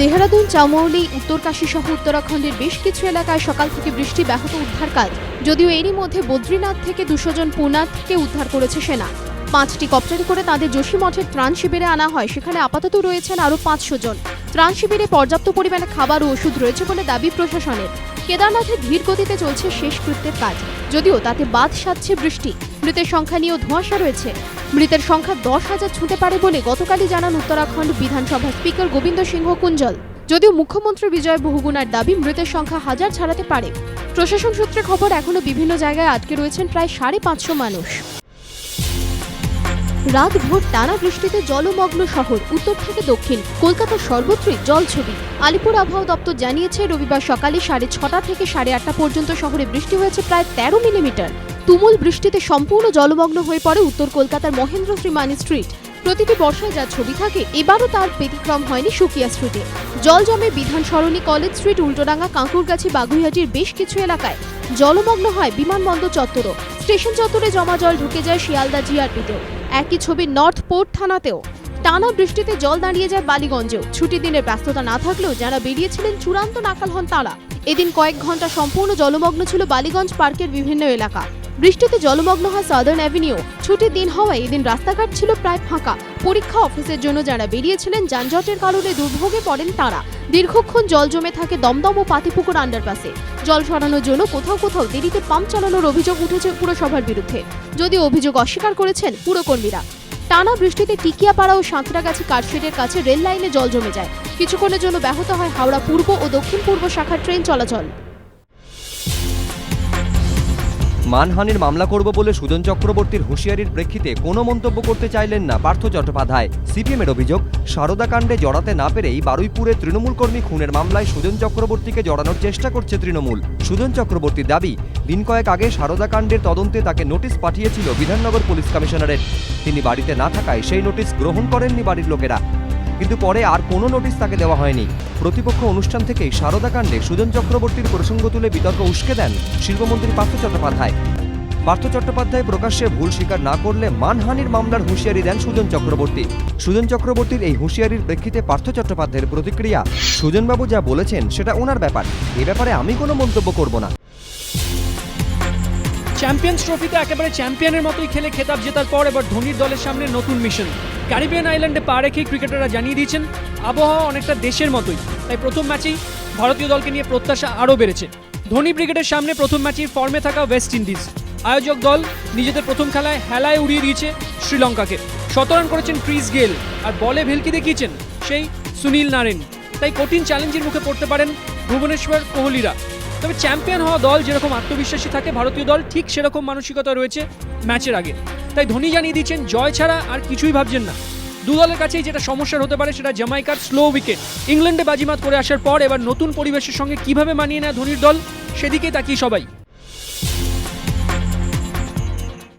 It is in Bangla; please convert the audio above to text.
দেহরাদুন, চামৌলি, উত্তরকাশী সহ উত্তরাখণ্ডের বেশ কিছু এলাকায় সকাল থেকে বৃষ্টি ব্যাহত উদ্ধার কাজ। যদিও এরই মধ্যে বদ্রীনাথ থেকে দুশো জন পুনাথকে উদ্ধার করেছে সেনা। পাঁচটি কপ্টারে করে তাদের যোশী মঠের ত্রাণ শিবিরে আনা হয়। সেখানে আপাতত রয়েছেন আরও পাঁচশো জন। ত্রাণ শিবিরে পর্যাপ্ত পরিমাণে খাবার ও ওষুধ রয়েছে বলে দাবি প্রশাসনের। কেদারনাথে ধীর গতিতে চলছে শেষকৃত্যের কাজ। যদিও তাতে বাদ সাধছে বৃষ্টি, মৃতের সংখ্যা নিয়েও ধোঁয়াশা রয়েছে। মৃতের সংখ্যা দশ হাজার ছুঁতে পারে বলে গতকালই জানান উত্তরাখণ্ড বিধানসভা স্পিকার গোবিন্দ সিংহ কুঞ্জল। যদিও মুখ্যমন্ত্রী বিজয় বহুগুণার দাবি মৃতের সংখ্যা হাজার ছাড়াতে পারে। প্রশাসন সূত্রে খবর, এখনও বিভিন্ন জায়গায় আটকে রয়েছেন প্রায় সাড়ে পাঁচশো মানুষ। রাত ভোর টানা বৃষ্টিতে জলমগ্ন শহর, উত্তর থেকে দক্ষিণ, কলকাতার সর্বত্রই জল ছবি। আলিপুর আবহাওয়া দপ্তর জানিয়েছে, রবিবার সকালে সাড়ে ছটা থেকে সাড়ে আটটা পর্যন্ত শহরে বৃষ্টি হয়েছে প্রায় তেরো মিলিমিটার। তুমুল বৃষ্টিতে সম্পূর্ণ জলমগ্ন হয়ে পড়ে উত্তর কলকাতার মহেন্দ্র শ্রীমানি স্ট্রিট। প্রতিটি বর্ষায় যা ছবি থাকে, এবারও তার ব্যতিক্রম হয়নি সুকিয়া স্ট্রিটে। জল জমে বিধান সরণি কলেজ স্ট্রিট, উল্টোডাঙ্গা কাঁকুরগাছি, বাগুইহাটির বেশ কিছু এলাকায় জলমগ্ন হয় বিমানবন্দর চত্বরও। স্টেশন চত্বরে জমা জল ঢুকে যায় শিয়ালদা জিআরপিতেও একই ছবি নর্থ পোর্ট থানাতেও। টানা বৃষ্টিতে জল দাঁড়িয়ে যায় বালিগঞ্জেও ছুটি দিনের ব্যস্ততা না থাকলেও যারা বেরিয়েছিলেন চূড়ান্ত নাকাল হন তারা। এদিন কয়েক ঘণ্টা সম্পূর্ণ জলমগ্ন ছিল বালিগঞ্জ পার্কের বিভিন্ন এলাকা। বৃষ্টিতে জলমগ্ন হয় সাদার্ন অ্যাভিনিউ। ছুটির দিন হওয়ায় এদিন রাস্তাঘাট ছিল প্রায় ফাঁকা। পরীক্ষা অফিসের জন্য যারা বেরিয়েছিলেন, যানজটের কারণে দুর্ভোগে পড়েন তারা। দীর্ঘক্ষণ জল জমে থাকে দমদম ও পাতিপুকুর আন্ডারপাসে জল সরানোর জন্য কোথাও কোথাও দেরিতে পাম্প চালানোর অভিযোগ উঠেছে পুরসভার বিরুদ্ধে। যদিও অভিযোগ অস্বীকার করেছেন পুরকর্মীরা। টানা বৃষ্টিতে টিকিয়াপাড়া ও সাঁতরাগাছি কাঠশেডের কাছে রেল লাইনে জল জমে যায়। কিছুক্ষণের জন্য ব্যাহত হয় হাওড়া পূর্ব ও দক্ষিণ পূর্ব শাখার ট্রেন চলাচল। মানহানির মামলা করব বলে সুজন চক্রবর্তীর হুঁশিয়ারির প্রেক্ষিতে কোনো মন্তব্য করতে চাইলেন না পার্থ চট্টোপাধ্যায়। সিপিএমের অভিযোগ, সারদা কাণ্ডে জড়াতে না পেরেই বারুইপুরে তৃণমূল কর্মী খুনের মামলায় সুজন চক্রবর্তীকে জড়ানোর চেষ্টা করছে তৃণমূল। সুজন চক্রবর্তীর দাবি, দিন কয়েক আগে সারদা কাণ্ডের তদন্তে তাকে নোটিশ পাঠিয়েছিল বিধাননগর পুলিশ কমিশনারের তিনি বাড়িতে না থাকায় সেই নোটিশ গ্রহণ করেননি বাড়ির লোকেরা। কিন্তু পরে আর কোনো নোটিশ তাকে দেওয়া হয়নি। প্রতিপক্ষ অনুষ্ঠান থেকেই সারদা কাণ্ডে সুজন চক্রবর্তীর প্রসঙ্গ তুলে বিতর্ক উস্কে দেন শিল্পমন্ত্রী পার্থ চট্টোপাধ্যায়। পার্থ চট্টোপাধ্যায় প্রকাশ্যে ভুল স্বীকার না করলে মানহানির মামলার হুঁশিয়ারি দেন সুজন চক্রবর্তী। সুজন চক্রবর্তীর এই হুঁশিয়ারির প্রেক্ষিতে পার্থ চট্টোপাধ্যায়ের প্রতিক্রিয়া, সুজনবাবু যা বলেছেন, সেটা ওনার ব্যাপার। এ ব্যাপারে আমি কোনো মন্তব্য করব না। চ্যাম্পিয়ন্স ট্রফিতে একেবারে চ্যাম্পিয়নের মতোই খেলে খেতাব জেতার পর এবার ধোনির দলের সামনে নতুন মিশন। ক্যারিবিয়ান আইল্যান্ডে পা রেখেই ক্রিকেটাররা জানিয়ে দিয়েছেন, আবহাওয়া অনেকটা দেশের মতোই। তাই প্রথম ম্যাচেই ভারতীয় দলকে নিয়ে প্রত্যাশা আরও বেড়েছে। ধোনি ব্রিগেডের সামনে প্রথম ম্যাচেই ফর্মে থাকা ওয়েস্ট ইন্ডিজ। আয়োজক দল নিজেদের প্রথম খেলায় হেলায় উড়িয়ে দিয়েছে শ্রীলঙ্কাকে। শত রান করেছেন ক্রিস গেল আর বলে ভেলকি দেখিয়েছেন সেই সুনীল নারেন তাই কঠিন চ্যালেঞ্জের মুখে পড়তে পারেন ভুবনেশ্বর কোহলিরা। তবে চ্যাম্পিয়ন হওয়া দল যেরকম আত্মবিশ্বাসী থাকে, ভারতীয় দল ঠিক সেরকম মানসিকতা রয়েছে ম্যাচের আগে। তাই ধোনি জানিয়ে দিচ্ছেন, জয় ছাড়া আর কিছুই ভাবছেন না। দু দলের কাছেই যেটা সমস্যার হতে পারে সেটা জামাইকার স্লো উইকেট ইংল্যান্ডে বাজিমাত করে আসার পর এবার নতুন পরিবেশের সঙ্গে কীভাবে মানিয়ে নেয় ধোনির দল, সেদিকেই তাকিয়ে সবাই।